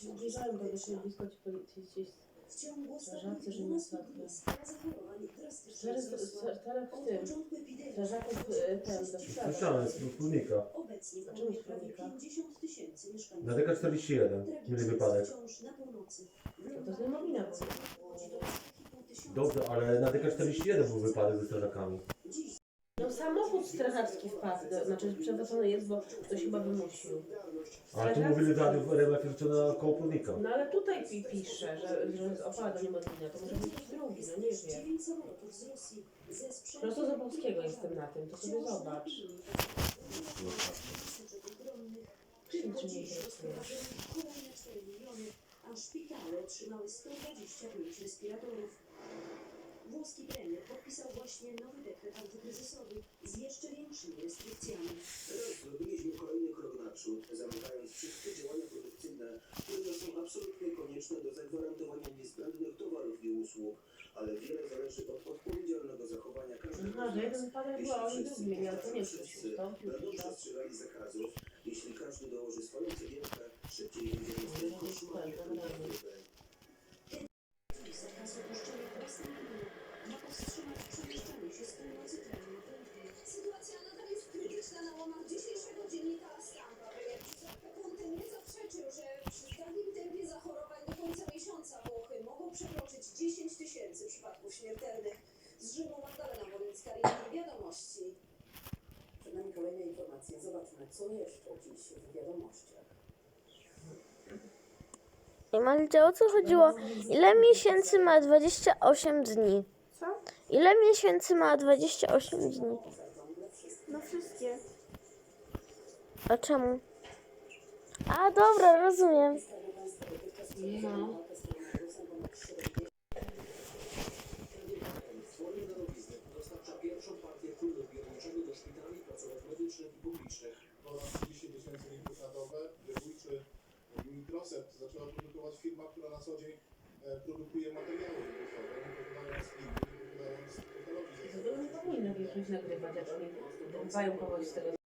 zbliżają do się blisko ci policji gdzieś. W ciągu Strażacy, ostatnich że 12 masakra. dni skala zachorowań drastycznie Teraz wzrosła. teraz Od w tym. Strażaków ten do szpitala. Słyszałem, z Wspólnika. obecnie Dlaczego choruje prawie wspólnika? 50 tysięcy mieszkańców. Na DK41 Tragiczny mieli wypadek. to z Niemowina było. Chodzi do 2,5 tysiąca. Dobrze, ale na DK41 był wypadek ze strażakami. Dziś samochód strażacki wpadł, do- znaczy przewrócony jest, bo ktoś chyba wymusił. Ale tu mówili radiu w RMF, że to na koło. No ale tutaj pi pisze, że, że z opała do Niemodlina, to może być drugi, no nie wiem. Prosto z Opolskiego jestem na tym, to sobie zobacz. Nic mnie nie interesuje. Kolejne 4 miliony, a szpitale trzymały 125 respiratorów. Włoski premier podpisał właśnie nowy dekret antykryzysowy z jeszcze większymi restrykcjami. Teraz zrobiliśmy kolejny krok naprzód, zamykając wszystkie działania produkcyjne, które są absolutnie konieczne do zagwarantowania niezbędnych towarów i usług, ale wiele zależy od odpowiedzialnego zachowania każdego z że nas. jeden a oni drugi to nie ktoś ustąpił, Będą czy tak? przestrzegali zakazów, jeśli każdy dołoży swoją cegiełkę, szybciej Zobaczmy, co jeszcze dziś w wiadomościach. Imaldzie, o co chodziło? Ile miesięcy ma 28 dni? Co? Ile miesięcy ma 28 dni? No wszystkie. A czemu? A dobra, rozumiem. No. Na co dzień e, produkuje materiały wybuchowe, nie pokonając filmu, nie pokonając technologii. To nie powinno być nagrywać, jak dbają kogoś z tego